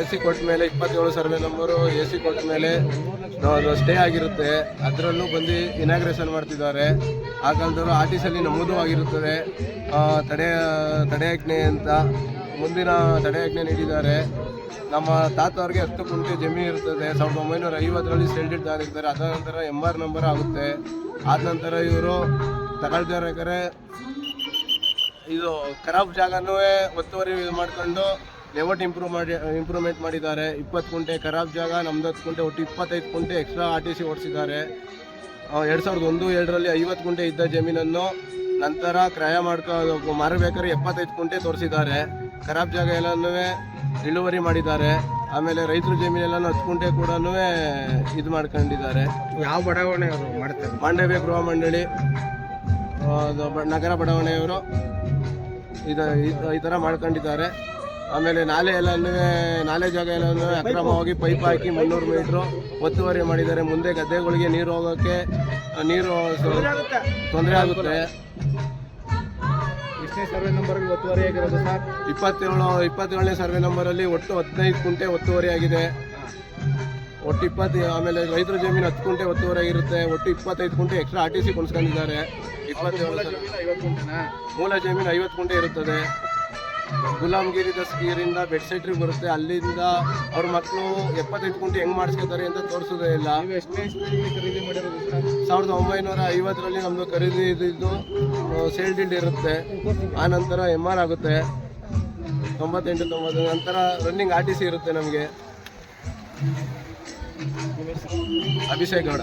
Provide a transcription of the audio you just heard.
A C ಕೊಟ್ಟ ಮೇಲೆ ಇಪ್ಪತ್ತೇಳು ಸರ್ವೆ ನಂಬರು, ಎ ಸಿ ಕೊಟ್ಟ ಮೇಲೆ ಸ್ಟೇ ಆಗಿರುತ್ತೆ. ಅದರಲ್ಲೂ ಬಂದು ಇನಾಗ್ರೇಷನ್ ಮಾಡ್ತಿದ್ದಾರೆ. ಆ ಕಾಲದವರು ಆರ್ ಟಿ ಸಿಯಲ್ಲಿ ನಮ್ಮದು ಆಗಿರುತ್ತದೆ. ತಡೆ ತಡೆಯಾಜ್ಞೆ ಅಂತ ಮುಂದಿನ ತಡೆಯಾಜ್ಞೆ ನೀಡಿದ್ದಾರೆ. ನಮ್ಮ ತಾತ ಅವ್ರಿಗೆ ಹತ್ತು ಕುಂಟೆ ಜಮೀನು ಇರ್ತದೆ. ಸಾವಿರದ ಒಂಬೈನೂರ ಐವತ್ತರಲ್ಲಿ ಸೆಲ್ಡಿಡ್ ಆಗಿರ್ತಾರೆ ಅದ ನಂತರ ಎಂ ಆರ್ ನಂಬರ್ ಆಗುತ್ತೆ. ಆದ ನಂತರ ಇವರು ತಗೊಳ್ತಿರ್ಬೇಕಾದ್ರೆ ಇದು ಖರಾಬ್ ಜಾಗನೂ ಒತ್ತುವರಿ ಮಾಡ್ಕೊಂಡು ಲೆವಟ್ ಇಂಪ್ರೂವ್ ಮಾಡಿ ಇಂಪ್ರೂವ್ಮೆಂಟ್ ಮಾಡಿದ್ದಾರೆ. ಇಪ್ಪತ್ತು ಕುಂಟೆ ಖರಾಬ್ ಜಾಗ ನಮ್ದು ಹತ್ತು ಕುಂಟೆ ಒಟ್ಟು ಇಪ್ಪತ್ತೈದು ಕುಂಟೆ ಎಕ್ಸ್ಟ್ರಾ ಆರ್ ಟಿ ಸಿ ಓಡಿಸಿದ್ದಾರೆ. ಎರಡು ಸಾವಿರದ ಒಂದು ಎರಡರಲ್ಲಿ ಐವತ್ತು ಕುಂಟೆ ಇದ್ದ ಜಮೀನನ್ನು ನಂತರ ಕ್ರಯ ಮಾಡ್ಕೋ ಮಾರಬೇಕಾದ್ರೆ ಎಪ್ಪತ್ತೈದು ಕುಂಟೆ ತೋರಿಸಿದ್ದಾರೆ. ಖರಾಬ್ ಜಾಗ ಎಲ್ಲನೂ ಇಳುವರಿ ಮಾಡಿದ್ದಾರೆ. ಆಮೇಲೆ ರೈತರ ಜಮೀನೆಲ್ಲ ಹತ್ತು ಕುಂಟೆ ಕೂಡ ಇದು ಮಾಡ್ಕೊಂಡಿದ್ದಾರೆ. ಯಾವ ಬಡಾವಣೆ ಮಾಡ್ತಾರೆ? ಮಾಂಡವ್ಯ ಗೃಹ ಮಂಡಳಿ ನಗರ ಬಡಾವಣೆಯವರು ಇದು ಈ ಥರ ಮಾಡ್ಕೊಂಡಿದ್ದಾರೆ. ಆಮೇಲೆ ನಾಲೆ ಎಲ್ಲನೂ ನಾಲೆ ಜಾಗ ಎಲ್ಲನೂ ಅಕ್ರಮವಾಗಿ ಪೈಪ್ ಹಾಕಿ ಮುನ್ನೂರು ಮೀಟ್ರು ಒತ್ತುವರಿ ಮಾಡಿದ್ದಾರೆ. ಮುಂದೆ ಗದ್ದೆಗಳಿಗೆ ನೀರು ಹೋಗೋಕ್ಕೆ ನೀರು ತೊಂದರೆ ಆಗುತ್ತೆ. ಸರ್ವೆ ನಂಬರ್ ಒತ್ತುವರಿ ಆಗಿರೋದು ಸರ್? ಇಪ್ಪತ್ತೇಳು ಇಪ್ಪತ್ತೇಳನೇ ಸರ್ವೆ ನಂಬರಲ್ಲಿ ಒಟ್ಟು ಹದಿನೈದು ಕುಂಟೆ ಒತ್ತುವರಿ ಆಗಿದೆ. ಒಟ್ಟು ಇಪ್ಪತ್ತು ಆಮೇಲೆ ರೈತರ ಜಮೀನು ಹತ್ತು ಕುಂಟೆ ಒತ್ತುವರಿ ಆಗಿರುತ್ತೆ. ಒಟ್ಟು ಇಪ್ಪತ್ತೈದು ಕುಂಟೆ ಎಕ್ಸ್ಟ್ರಾ ಆರ್ ಟಿ ಸಿ ಕುಣಿಸ್ಕೊಂಡಿದ್ದಾರೆ ಇಪ್ಪತ್ತೇಳು ಮೂಲ ಜಮೀನು ಐವತ್ತು ಕುಂಟೆ ಇರುತ್ತದೆ. ಗುಲಾಮ್ಗಿರಿ ದಸ್ಗಿರಿಂದ ಬೆಡ್ ಸೈಟ್ರಿಗೆ ಬರುತ್ತೆ. ಅಲ್ಲಿಂದ ಅವ್ರ ಮಕ್ಕಳು ಎಪ್ಪತ್ತೈದು ಕುಂಟೆ ಹೆಂಗೆ ಮಾಡಿಸ್ಕೊತಾರೆ ಅಂತ ತೋರಿಸೋದೇ ಇಲ್ಲ. ಖರೀದಿ ಮಾಡಿರೋದು ಸಾವಿರದ ಒಂಬೈನೂರ ಐವತ್ತರಲ್ಲಿ ನಮ್ಮದು ಖರೀದಿ ಇದ್ದಿದ್ದು ಸೇಲ್ ಡೀಡ್ ಇರುತ್ತೆ. ಆ ನಂತರ ಎಂ ಆರ್ ಆಗುತ್ತೆ. ತೊಂಬತ್ತೆಂಟು ತೊಂಬತ್ತು ನಂತರ ರನ್ನಿಂಗ್ ಆರ್ ಟಿ ಸಿ ಇರುತ್ತೆ ನಮಗೆ. ಅಭಿಷೇಕ್ ಗೌಡ.